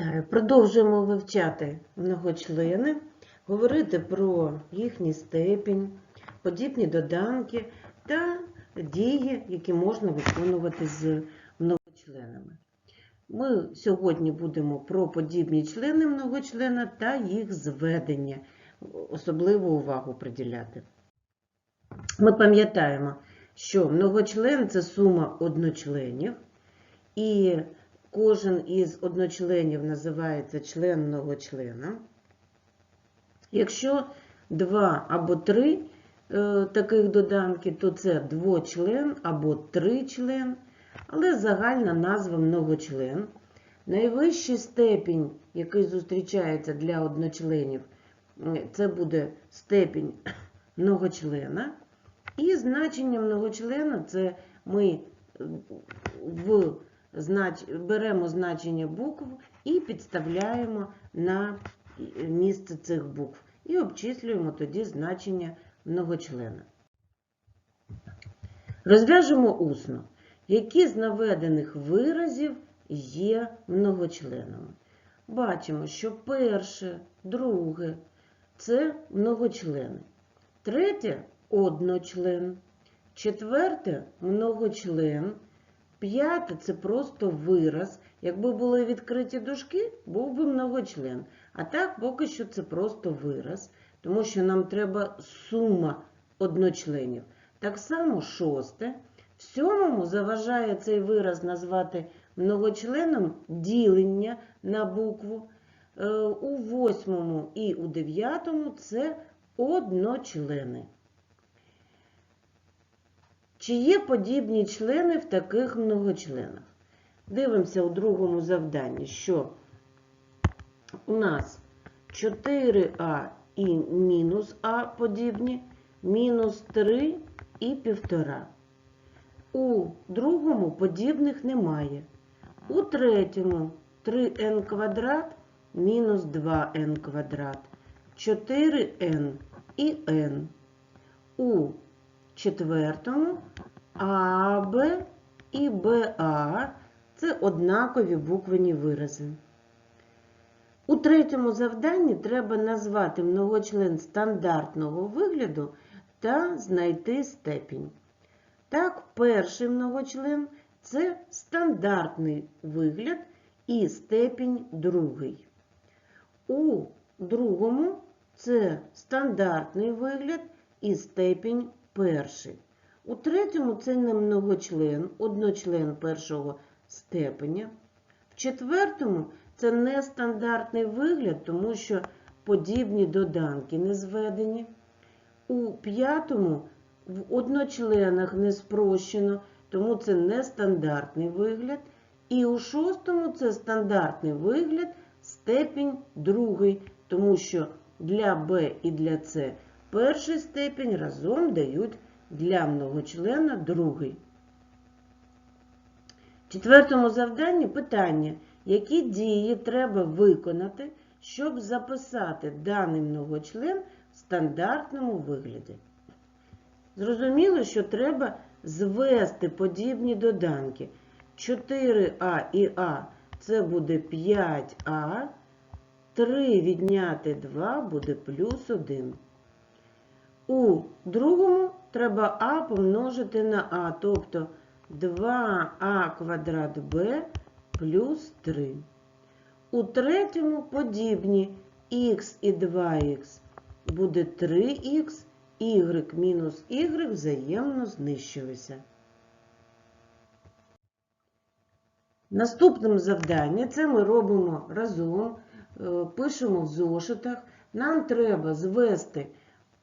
Вітаю! Продовжуємо вивчати многочлени, говорити про їхній степінь, подібні доданки та дії, які можна виконувати з многочленами. Ми сьогодні будемо про подібні члени многочлена та їх зведення, особливу увагу приділяти. Ми пам'ятаємо, що многочлен це сума одночленів, і кожен із одночленів називається член многочлена. Якщо два або три е, таких доданки, то це двочлен або тричлен, але загальна назва многочлен. Найвищий степінь, який зустрічається для одночленів, це буде степінь многочлена. І значення многочлена це ми е, в. Беремо значення букв і підставляємо на місце цих букв. І обчислюємо тоді значення многочлена. Розв'яжемо усно, які з наведених виразів є многочленами. Бачимо, що перше, друге це многочлени. Третє одночлен. Четверте многочлен. П'яте це просто вираз. Якби були відкриті дужки, був би многочлен. А так, поки що це просто вираз, тому що нам треба сума одночленів. Так само шосте. В сьомому заважає цей вираз назвати многочленом ділення на букву. Е, У восьмому і у дев'ятому це одночлени. Чи є подібні члени в таких многочленах? Дивимося у другому завданні, що у нас 4а і мінус а подібні, мінус 3 і 1,5. У другому подібних немає. У третьому 3n квадрат мінус 2n квадрат, 4n і n. У четвертому АБ і БА це однакові буквені вирази. У третьому завданні треба назвати многочлен стандартного вигляду та знайти степінь. Так, перший многочлен це стандартний вигляд і степінь другий. У другому це стандартний вигляд і степінь перший. У третьому це не многочлен, одночлен першого степеня. В четвертому це нестандартний вигляд, тому що подібні доданки не зведені. У п'ятому в одночленах не спрощено, тому це нестандартний вигляд. І у шостому це стандартний вигляд, степінь другий, тому що для Б і для С перший степінь разом дають для многочлена другий. В четвертому завданні питання, які дії треба виконати, щоб записати даний многочлен в стандартному вигляді. Зрозуміло, що треба звести подібні доданки. 4а і А це буде 5а, 3 відняти 2 буде плюс 1. У другому треба А помножити на А, тобто 2а квадрат Б плюс 3. У третьому подібні х і 2х буде 3х, y мінус y взаємно знищилися. Наступним завданням це ми робимо разом, е, пишемо в зошитах. Нам треба звести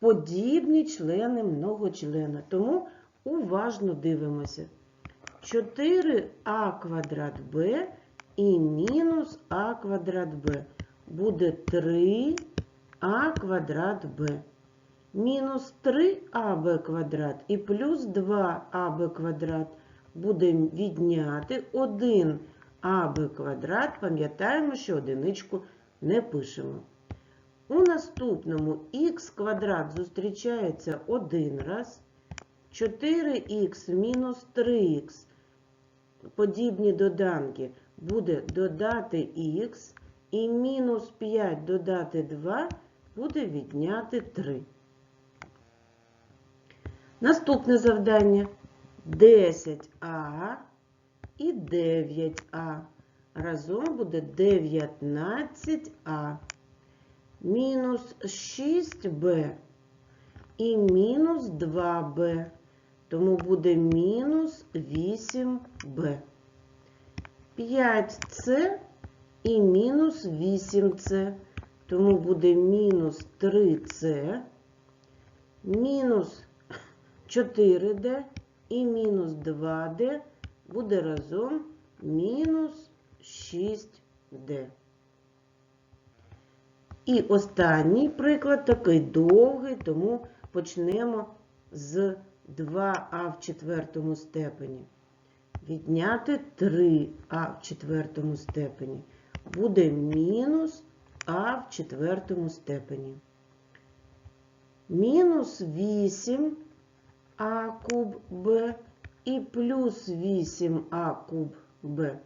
подібні члени многочлена. Тому уважно дивимося. 4а квадрат b і мінус а квадрат b буде 3а квадрат b. Мінус 3аб квадрат і плюс 2аб квадрат буде відняти 1аб квадрат. Пам'ятаємо, що одиничку не пишемо. У наступному х квадрат зустрічається один раз. 4х мінус 3х. Подібні доданки буде додати х І мінус 5 додати 2 буде відняти 3. Наступне завдання 10а і 9а. Разом буде 19а. Мінус 6b і мінус 2b. Тому буде мінус 8b. 5c і мінус 8c. Тому буде мінус 3c. Мінус 4d і мінус 2d буде разом мінус 6d. І останній приклад такий довгий, тому почнемо з 2а в четвертому степені. Відняти 3а в четвертому степені. Буде мінус а в четвертому степені. Мінус 8 а куб Б і плюс 8а куб Б.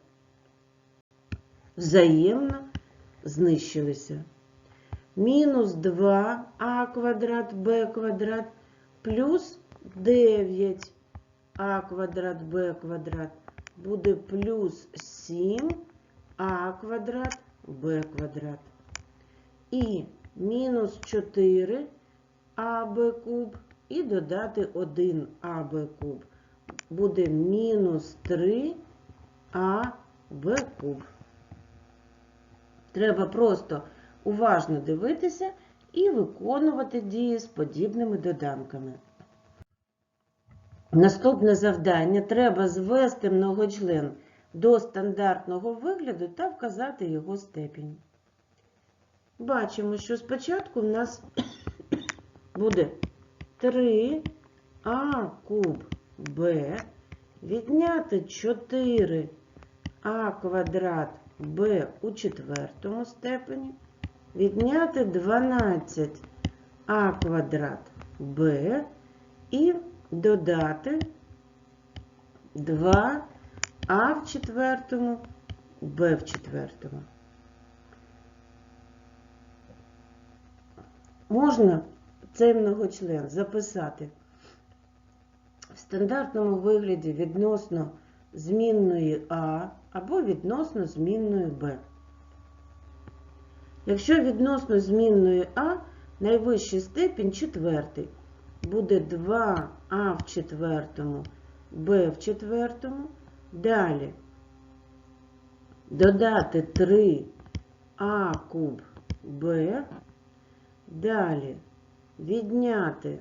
Взаємно знищилися. Мінус 2а квадрат Б квадрат плюс 9а квадрат Б квадрат буде плюс 7а квадрат Б квадрат. І мінус 4 АБ куб і додати 1 АБ куб. Буде мінус 3 АБ куб. Треба просто уважно дивитися і виконувати дії з подібними доданками. Наступне завдання треба звести многочлен до стандартного вигляду та вказати його степінь. Бачимо, що спочатку в нас буде 3а куб Б відняти 4а квадрат Б у четвертому степені, відняти 12а квадрат Б і додати 2а в четвертому, Б в четвертому. Можна цей многочлен записати в стандартному вигляді відносно змінної А або відносно змінної Б. Якщо відносно змінної А найвищий степінь четвертий, буде 2А в четвертому, Б в четвертому. Далі додати 3А куб Б. Далі відняти,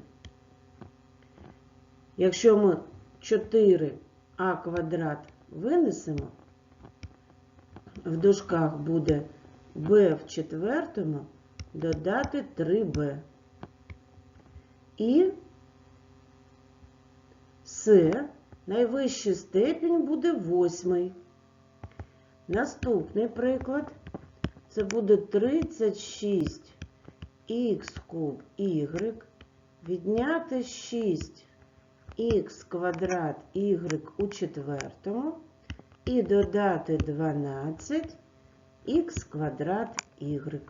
якщо ми 4а квадрат винесемо, в дужках буде b в четвертому додати 3b. І С найвищий степінь буде восьмий. Наступний приклад це буде 36 х куб y відняти 6х квадрат y у четвертому і додати 12 х квадрат y.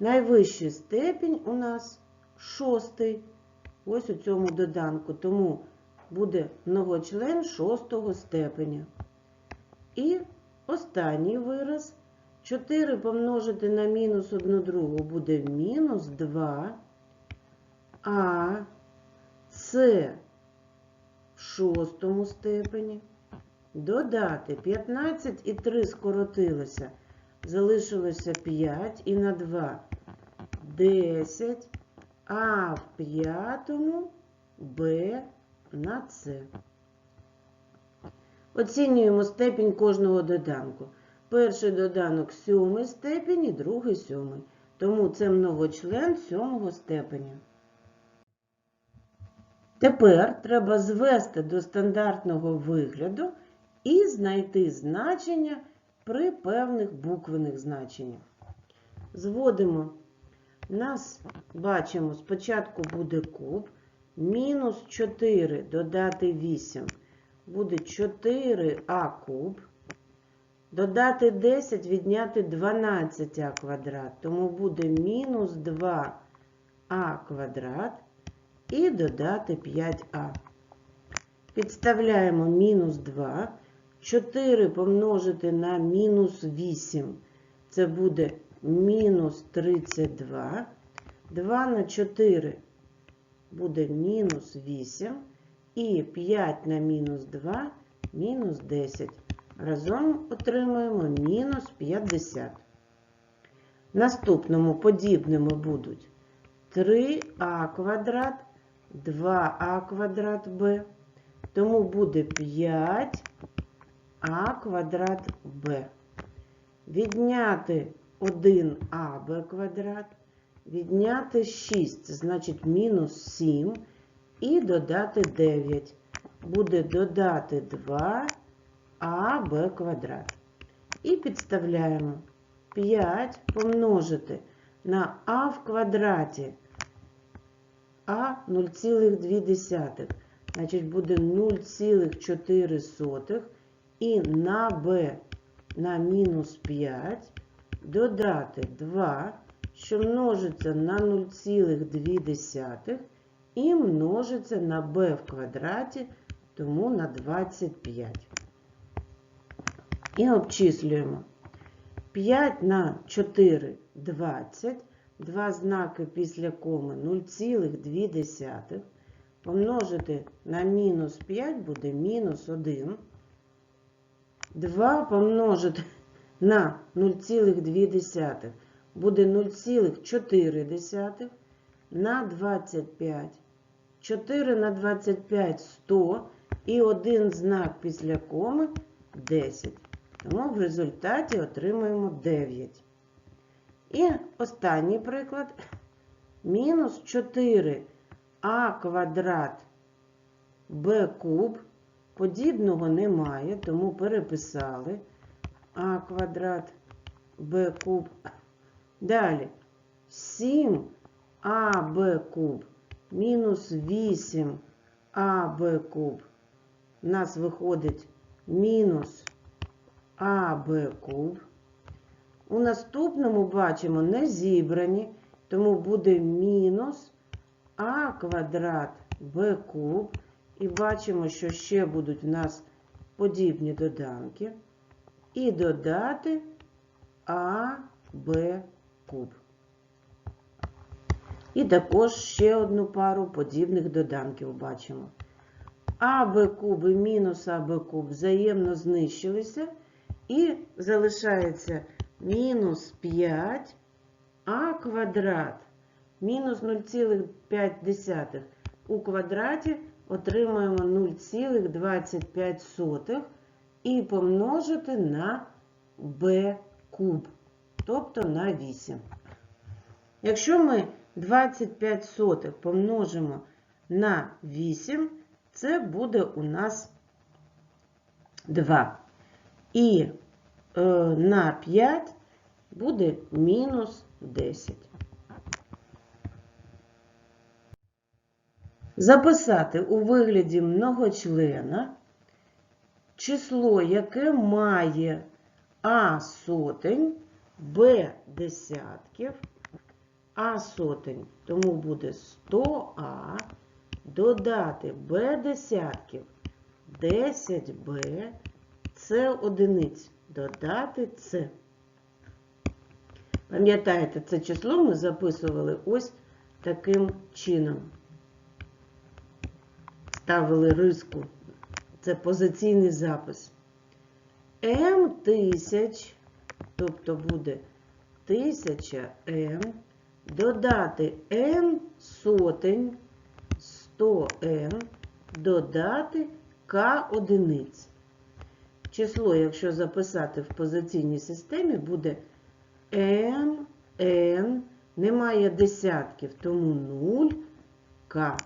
Найвищий степінь у нас шостий. Ось у цьому доданку, тому буде многочлен шостого степеня. І останній вираз 4 помножити на мінус 1 другу буде мінус 2, а це в шостому степені. Додати 15 і 3 скоротилося. Залишилося 5 і на 2 10, а в п'ятому Б на С. Оцінюємо степінь кожного доданку. Перший доданок сьомий степень і другий сьомий. Тому це многочлен сьомого степеня. Тепер треба звести до стандартного вигляду і знайти значення при певних буквених значеннях. Зводимо. Нас бачимо, спочатку буде куб, мінус 4 додати 8 буде 4а куб. Додати 10, відняти 12а квадрат. Тому буде мінус 2а квадрат і додати 5а. Підставляємо мінус 2. 4 помножити на мінус 8. Це буде мінус 32. 2 на 4 буде мінус 8. І 5 на мінус 2 мінус 10. Разом отримуємо мінус 50. Наступному подібними будуть 3а квадрат, 2а квадрат b. Тому буде 5а квадрат b. Відняти 1аб квадрат, відняти 6, значить мінус 7, і додати 9. Буде додати 2аб квадрат. І підставляємо 5 помножити на а в квадраті а 0,2. Значить, буде 0,4 і на b на мінус 5 додати 2, що множиться на 0,2 і множиться на b в квадраті, тому на 25. І обчислюємо. 5 на 4 – 20. Два знаки після коми 0,2. Помножити на мінус 5 буде мінус 1. 2 помножити на 0,2 буде 0,4 на 25. 4 на 25 – 100. І один знак після коми 10. Тому в результаті отримуємо 9. І останній приклад. Мінус 4а квадрат b куб. Подібного немає, тому переписали а квадрат b куб. Далі 7аб куб мінус 8аб куб. У нас виходить мінус АБ куб. У наступному бачимо не зібрані, тому буде мінус А квадрат Б куб. І бачимо, що ще будуть в нас подібні доданки. І додати А, Б куб. І також ще одну пару подібних доданків бачимо. АБ куб і мінус АБ куб взаємно знищилися. І залишається мінус 5 а квадрат мінус 0,5 у квадраті отримаємо 0,25 і помножити на b куб, тобто на 8. Якщо ми 25 сотих помножимо на 8, це буде у нас 2. І е, на 5 буде мінус 10. Записати у вигляді многочлена число, яке має А сотень, Б десятків, А сотень, тому буде 100А, додати Б десятків 10Б, С одиниць, додати С. Пам'ятаєте, це число ми записували ось таким чином. Ставили риску. Це позиційний запис. М тисяч, тобто буде 1000 М, додати Н сотень, 100 Н, додати К одиниць. Число, якщо записати в позиційній системі, буде М, Н, немає десятків, тому 0 К.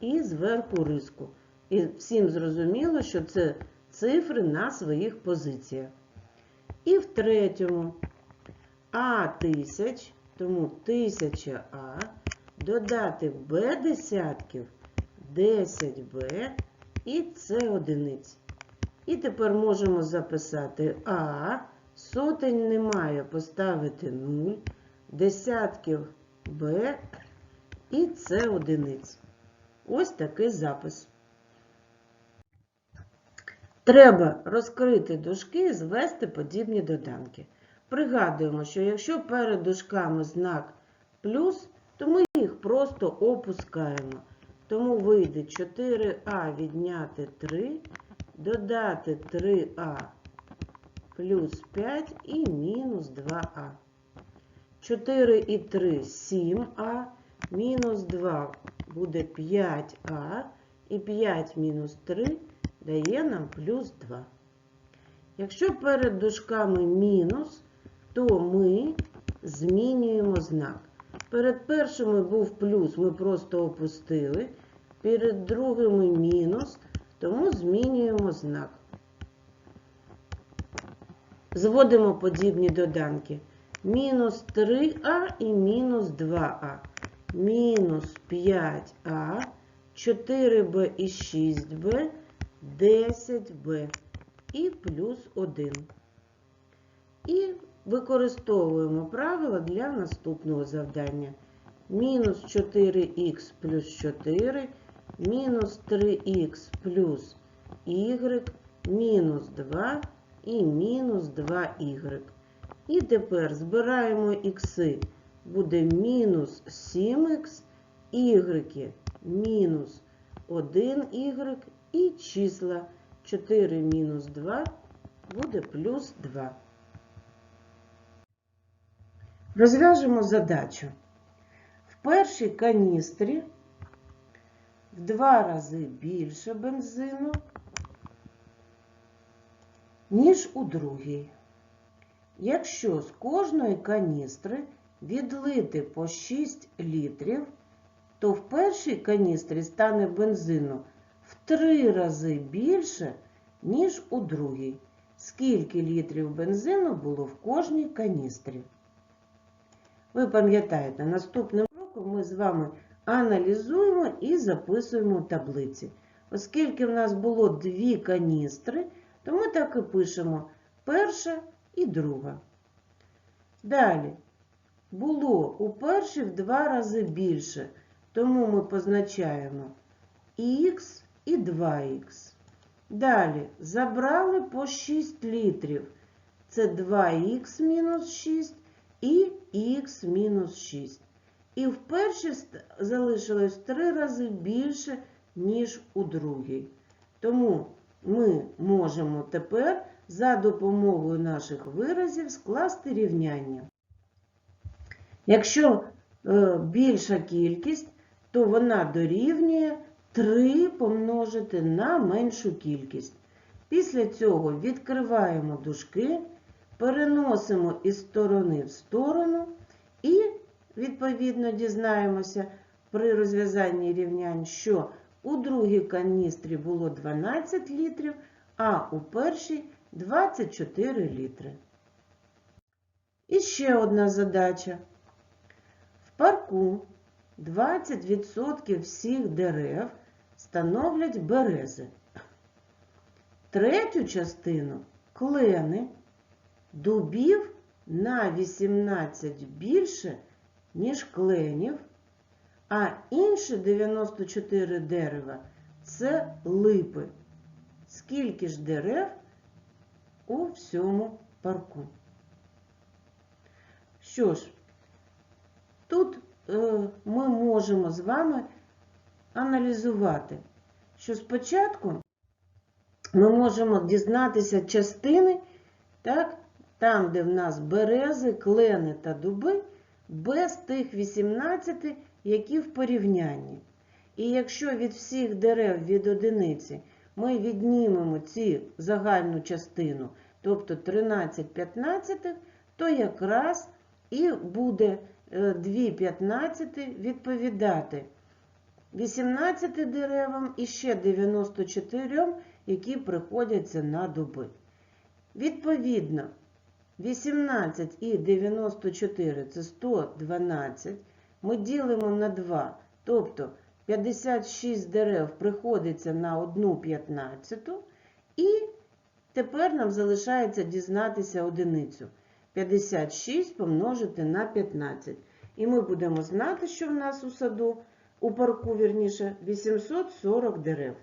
І зверху риску. І всім зрозуміло, що це цифри на своїх позиціях. І в третьому А тисяч, тому 1000А, додати Б десятків 10Б і С одиниць. І тепер можемо записати А, сотень немає, поставити 0, десятків Б і С одиниць. Ось такий запис. Треба розкрити дужки і звести подібні доданки. Пригадуємо, що якщо перед дужками знак плюс, то ми їх просто опускаємо. Тому вийде 4а відняти 3, додати 3а плюс 5 і мінус 2а. 4 і 3 7а, мінус 2 буде 5а, і 5 мінус 3 дає нам плюс 2. Якщо перед дужками мінус, то ми змінюємо знак. Перед першими був плюс, ми просто опустили. Перед другими мінус, тому змінюємо знак. Зводимо подібні доданки. Мінус 3а і мінус 2а. Мінус 5а, 4b і 6b, 10b і плюс 1. І використовуємо правила для наступного завдання. Мінус 4х плюс 4, мінус 3х плюс y, мінус 2 і мінус 2y. І тепер збираємо ікси. Буде мінус 7х, y мінус 1y і числа 4 мінус 2 буде плюс 2. Розв'яжемо задачу. В першій каністрі в два рази більше бензину, ніж у другій. Якщо з кожної каністри відлити по 6 літрів, то в першій каністрі стане бензину в 3 рази більше, ніж у другій. Скільки літрів бензину було в кожній каністрі? Ви пам'ятаєте, наступним роком ми з вами аналізуємо і записуємо таблиці. Оскільки в нас було дві каністри, то ми так і пишемо перша і друга. Далі, було у першій в два рази більше, тому ми позначаємо х і 2х. Далі забрали по 6 літрів. Це 2х мінус 6 і х мінус 6. І в першій залишилось в 3 рази більше, ніж у другій. Тому ми можемо тепер за допомогою наших виразів скласти рівняння. Якщо е, більша кількість, то вона дорівнює 3 помножити на меншу кількість. Після цього відкриваємо дужки, переносимо із сторони в сторону і, відповідно, дізнаємося при розв'язанні рівнянь, що у другій каністрі було 12 літрів, а у першій 24 літри. І ще одна задача. Парку 20% всіх дерев становлять берези. Третю частину клени, дубів на 18 більше, ніж кленів, а інші 94 дерева це липи. Скільки ж дерев у всьому парку? Що ж, тут е, ми можемо з вами аналізувати, що спочатку ми можемо дізнатися частини, так, там, де в нас берези, клени та дуби, без тих 18, які в порівнянні. І якщо від всіх дерев від одиниці ми віднімемо ці загальну частину, тобто 13-15, то якраз і буде 2 15 відповідати 18 деревам і ще 94, які приходяться на дуби. Відповідно, 18 і 94 це 112. Ми ділимо на 2, тобто 56 дерев приходиться на 1 15 і Тепер нам залишається дізнатися одиницю. 56 помножити на 15. І ми будемо знати, що в нас у саду, у парку, вірніше, 840 дерев.